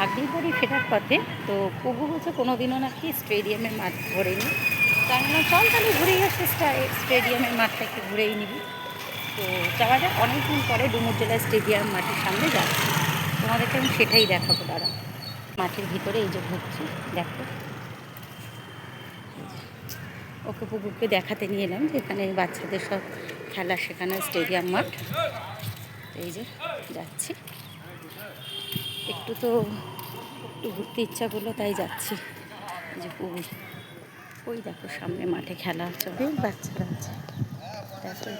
ভাগ্নির বাড়ি ফেরার পথে, তো প্রভু বলছে কোনো দিনও নাকি স্টেডিয়ামের মাঠ ঘোরেনি তাই না, চল তাহলে ঘুরেই আসি স্টেডিয়ামের মাঠটা একটু ঘুরেই নিবি। তো যাওয়া যাক, অনেকদিন পরে ডুমুর জেলা স্টেডিয়াম মাঠের সামনে যাচ্ছি। তোমাদেরকে আমি সেটাই দেখাবো, দাঁড়া। মাঠের ভিতরে এই যে ঘুরছি, দেখো। ওকে পুকুরকে দেখাতে নিয়ে এলাম যে এখানে বাচ্চাদের সব খেলা শেখানো স্টেডিয়াম মাঠ। এই যে, যাচ্ছি। একটু তো একটু ঘুরতে ইচ্ছা করল তাই যাচ্ছি। যে পুকুর ওই দেখো সামনে মাঠে খেলা হচ্ছে অনেক বাচ্চারা আছে। দেখো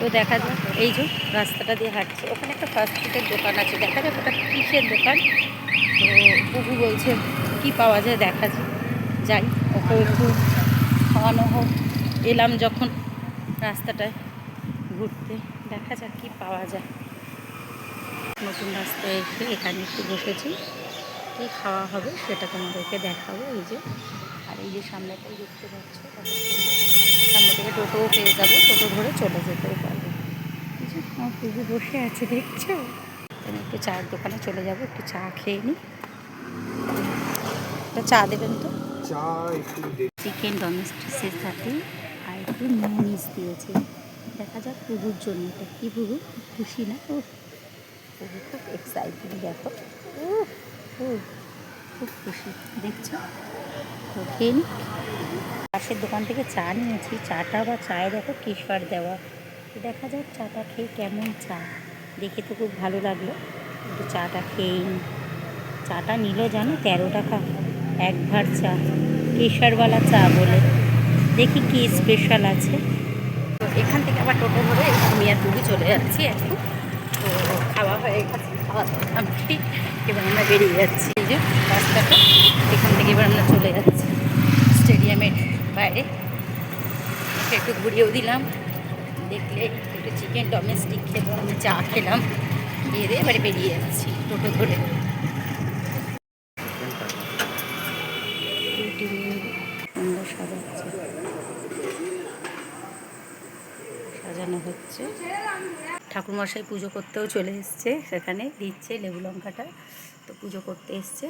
তো দেখা যাক এই যে রাস্তাটা দিয়ে হাঁটছে। ওখানে একটা ফাস্ট ফুডের দোকান আছে। দেখা যাক ওটা কিসের দোকান? তো বুবু বলছে কি পাওয়া যায় দেখা যাই, ওকে একটু খাওয়ানো হোক। এলাম যখন রাস্তাটায় ঘুরতে। দেখা যাক কি পাওয়া যায়। নতুন রাস্তায় এসে এখানে একটু বসেছি। কী খাওয়া হবে সেটা তোমাদেরকে দেখাবো। এই যে, আর এই যে সামনেটাই দেখতে পাচ্ছ। সামনে থেকে টোটোও পেয়ে যাব। টোটো ধরে চলে যেতেও পারব। আমার পুজো বসে আছে, দেখছ? একটু চায়ের দোকানে চলে যাব, একটু চা খেয়ে নিই। একটা চা দেবেন তো? চা চিকেন ডোমেস্টিসের সাথে আর একটু মিউনিস দিয়েছে। দেখা যাক পুকুর জন্য এটা কী পুকু খুশি না? ও পুকু খুব এক্সাইটেড দেখো। খুব খুশি। দেখছ? তো খেয়ে। পাশের দোকান থেকে চা নিয়েছি। চাটা বা চায়ে দেখো কেশর দেওয়া। দেখা যাক চাটা খেয়ে কেমন চা। দেখে তো খুব ভালো লাগল। একটু চাটা খেয়েই চাটা নিল জানো? তেরো টাকা। এক ভার চা, কেশরওয়ালা চা বলে। দেখি কি স্পেশাল আছে। এখান থেকে আবার টোটো ধরে আমি আর পুবি চলে যাচ্ছি এখন। তো খাওয়া হয়ে গেছে, খাওয়া দাওয়া এবার আমরা বেরিয়ে যাচ্ছি। এই যে রাস্তাটা, এখান থেকে এবার আমরা চলে যাচ্ছি স্টেডিয়ামের বাইরে। একটু ঘুরিয়েও দিলাম। দেখলে একটু চিকেন ডোমেস্টিক খেলো, আমি চা খেলাম। দিয়ে এবারে বেরিয়ে যাচ্ছি টোটো ধরে। সাজানো হচ্ছে। ঠাকুরমশাই পুজো করতেও চলে এসছে সেখানে, দিচ্ছে লেবু লঙ্কাটা, তো পুজো করতে এসছে।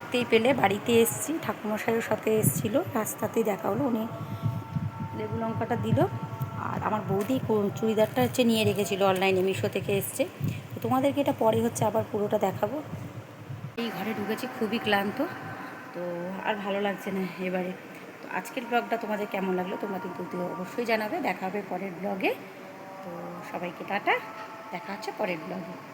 দেখতেই পেলে বাড়িতে এসছি ঠাকুরমশাইয়ের সাথে এসছিল, রাস্তাতেই দেখা হলো, উনি লেবু লঙ্কাটা দিল। আর আমার বৌদি চুড়িদারটা হচ্ছে নিয়ে রেখেছিল অনলাইনে, মিশো থেকে এসছে। তো তোমাদেরকে এটা পরে হচ্ছে আবার পুরোটা দেখাবো। এই ঘরে ঢুকেছি, খুবই ক্লান্ত, তো আর ভালো লাগছে না এবারে। আজকের ব্লগটা তোমাদের কেমন লাগল তোমরা কিন্তু অবশ্যই জানাবে। দেখা হবে পরের ব্লগে। তো সবাইকে টাটা। দেখা হচ্ছে পরের ব্লগে।